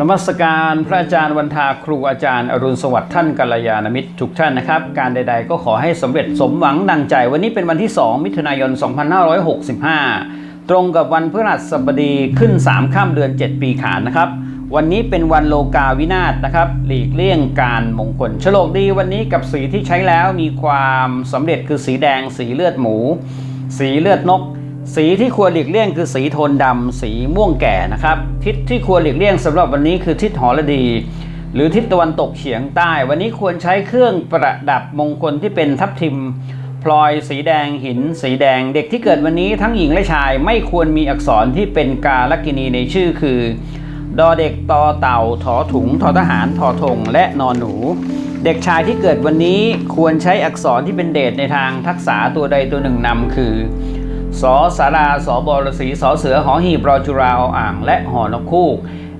นมัสการพระอาจารย์วันทาครูอาจารย์อรุณสวัสดิ์ท่านกัลยาณมิตรทุกท่านนะครับ การใดๆก็ขอให้สำเร็จสมหวังดังใจ วันนี้เป็นวันที่ 2 มิถุนายน 2565 ตรงกับวันพฤหัสบดีขึ้น 3 ข้ามเดือน 7 ปีขานนะครับ วันนี้เป็นวันโลกาวินาศนะครับ หลีกเลี่ยงการมงคลฉลกดีวันนี้กับสีที่ใช้แล้วมีความสำเร็จคือสีแดง สีเลือดหมู สีเลือดนก สีที่ควรหลีกเลี่ยงคือสีโทนดำสีม่วงแก่นะครับ ทิศที่ควรหลีกเลี่ยงสำหรับวันนี้คือทิศหอรดี หรือทิศตะวันตกเฉียงใต้ วันนี้ควรใช้เครื่องประดับมงคลที่เป็นทับทิมพลอยสีแดงหิน สีแดงเด็กที่เกิดวันนี้ทั้งหญิงและชายไม่ควรมีอักษรที่เป็นกาลกินีในชื่อคือ ดอเด็กตอเต่าถอถุงทอทหารทอธงและนอนหนู เด็กชายที่เกิดวันนี้ควรใช้อักษรที่เป็นเดชในทางทักษะตัวใดตัวหนึ่งนำคือ สอสาราสอบอรสีสอเสือหอหีบรอจุราออ่าง และหอนกคู่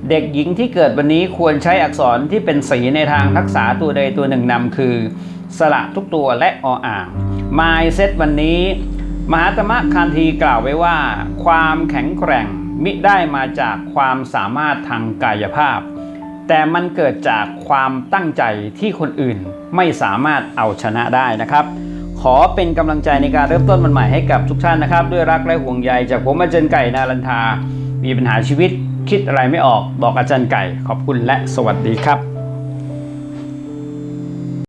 เด็กหญิงที่เกิดวันนี้ควรใช้อักษรที่เป็นสีในทางทักษะตัวใดตัวหนึ่งนำคือ สระทุกตัวและออ่างมายเซตวันนี้ มหาตมคานทีกล่าวไว้ว่า ความแข็งแกร่งมิได้มาจากความสามารถทางกายภาพ แต่มันเกิดจากความตั้งใจที่คนอื่นไม่สามารถเอาชนะได้นะครับ อเป็นกำลังใจในการเริ่มต้นวันใหม่ให้กับทุกท่านนะครับ ด้วยรักและห่วงใยจากผมอาจารย์ไก่นารันทา มีปัญหาชีวิตคิดอะไรไม่ออกบอกอาจารย์ไก่ ขอบคุณและสวัสดีครับ